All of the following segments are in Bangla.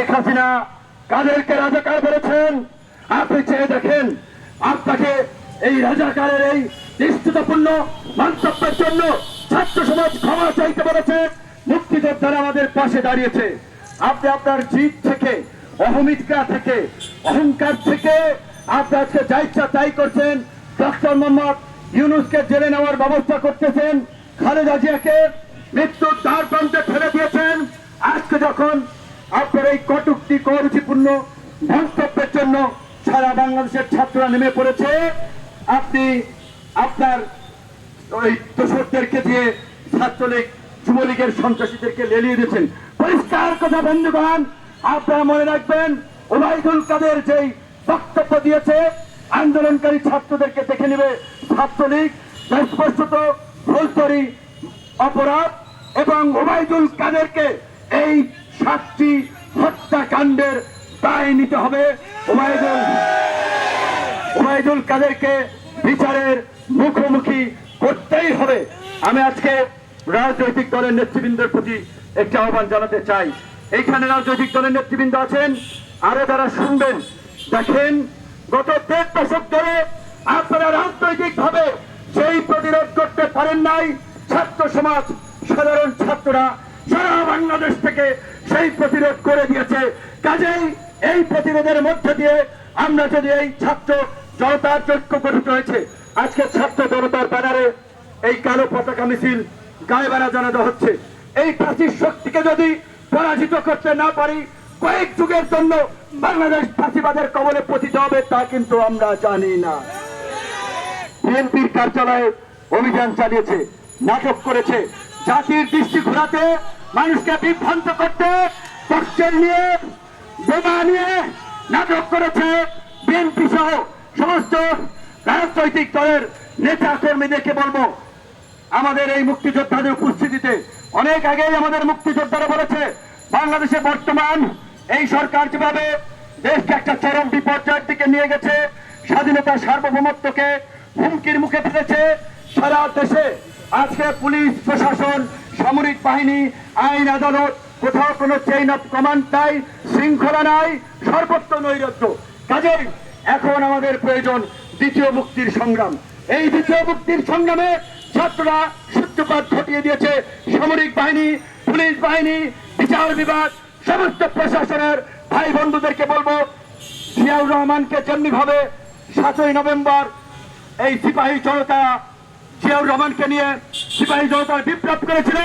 শেখ হাসিনা কাদেরকে রাজাকার বলেছেন? আপনি চেয়ে দেখেন, আপনাকে এই রাজাকারের এই নিশ্চিতপূর্ণ মন্তব্যের জন্য ছাত্র সমাজ ক্ষমা চাইতে বলেছে, মুক্তিযোদ্ধারা আমাদের পাশে দাঁড়িয়েছে। আপনি আপনার জিত থেকে, অহমিকা থেকে, অহংকার থেকে আপনি আজকে যা ইচ্ছা তাই করছেন, ডক্টর মোহাম্মদ ইউনুসকে জেলে নেওয়ার ব্যবস্থা করতেছেন, খালেদা জিয়াকে মৃত্যুর দ্বার প্রান্তে ফেলে দিয়েছেন। আজকে যখন আপনার এই কটুক্তি করুচিপূর্ণ মন্তব্যের জন্য সারা বাংলাদেশের ছাত্ররা নেমে পড়েছে। আপনি আপনার ওই দোষরদেরকে দিয়ে ছাত্রলীগ, যুবলীগের সন্ত্রাসীদেরকে লেলিয়ে দিয়েছেন। পরিষ্কার কথা, বন্ধুগণ, আপনারা মনে রাখবেন, ওবায়দুল কাদের যেই বক্তব্য দিয়েছে, আন্দোলনকারী ছাত্রদেরকে দেখে নেবে ছাত্রলীগ। স্পষ্টত ফৌজদারি অপরাধ এবং ওবায়দুল কাদেরকে এই সাতটি হত্যাকাণ্ডের দায় নিতে হবে। ওবায়দুল ওবায়দুল কাদেরকে বিচারের মুখোমুখি করতেই হবে। আমি আজকে রাজনৈতিক দলের নেতৃবৃন্দের প্রতি একটি আহ্বান জানাতে চাই। এইখানে রাজনৈতিক দলের নেতৃবৃন্দ আছেন, আরও যারা শুনবেন, দেখেন, গত দেড় দশক ধরে আপনারা রাজনৈতিক ভাবে যেই প্রতিরোধ করতে পারেন নাই, ছাত্র সমাজ, সাধারণ ছাত্ররা সারা বাংলাদেশ থেকে সেই প্রতিরোধ করে দিয়েছে। কাজেই এই প্রতিরোধের মধ্যে দিয়ে আমরা যদি এই ছাত্র জনতার ঐক্য গঠিত হয়েছে আজকে ছাত্র জনতার ব্যানারে এই কালো পতাকা মিছিল গায়ে বেড়া জানানো হচ্ছে। এই প্রাচীর শক্তিকে যদি পরাজিত করতে না পারি, কয়েক যুগের জন্য বাংলাদেশ ফাঁসিবাদের কবলে পতিত হবে তা কিন্তু আমরা জানি না। বিএনপির কার্যালয়ে অভিযান চালিয়েছে, নাটক করেছে জাতির দৃষ্টি ঘোরাতে মানুষকে বিভ্রান্ত করতে পক্ষের নিয়ে, বোমা নিয়ে নাটক করেছে বিএনপি সহ সমস্ত রাজনৈতিক দলের নেতা কর্মীদেরকে বলব, আমাদের এই মুক্তিযোদ্ধাদের উপস্থিতিতে, অনেক আগেই আমাদের মুক্তিযোদ্ধারা বলেছে, বাংলাদেশে বর্তমান এই সরকার যেভাবে দেশকে একটা চরম বিপর্যয়ের দিকে নিয়ে গেছে, স্বাধীনতা সার্বভৌমত্বকে হুমকির মুখে ফেলেছে সারা দেশে আজকে পুলিশ, প্রশাসন, সামরিক বাহিনী, আইন, আদালত কোথাও কোনো চেইন অফ কমান্ড নাই, শৃঙ্খলা নাই, সর্বত্র নৈরাজ্য। কাজেই এখন আমাদের প্রয়োজন দ্বিতীয় মুক্তির সংগ্রাম। এই দ্বিতীয় মুক্তির সংগ্রামে ছাত্ররা সূত্রপাত ঘটিয়ে দিয়েছে। সামরিক বাহিনী, পুলিশ বাহিনী, বিচার বিভাগ, সমস্ত প্রশাসনের ভাই বন্ধুদেরকে বলব, জিয়াউর রহমানকে যেমনি ভাবে সাতই নভেম্বর এই সিপাহী জনতা জিয়াউর রহমানকে নিয়ে সিপাহী জনতার বিপ্লব করেছিল।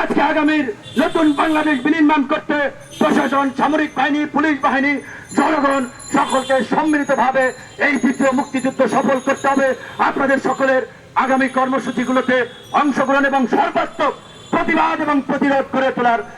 আজকে আগামীর নতুন বাংলাদেশ বিনির্মাণ করতে প্রশাসন, সামরিক বাহিনী, পুলিশ বাহিনী, জনগণ সকলকে সম্মিলিত ভাবে এই দ্বিতীয় মুক্তিযুদ্ধ সফল করতে হবে। আপনাদের সকলের আগামী কর্মসূচিগুলোতে অংশগ্রহণ এবং সর্বাত্মক প্রতিবাদ এবং প্রতিরোধ করে তোলার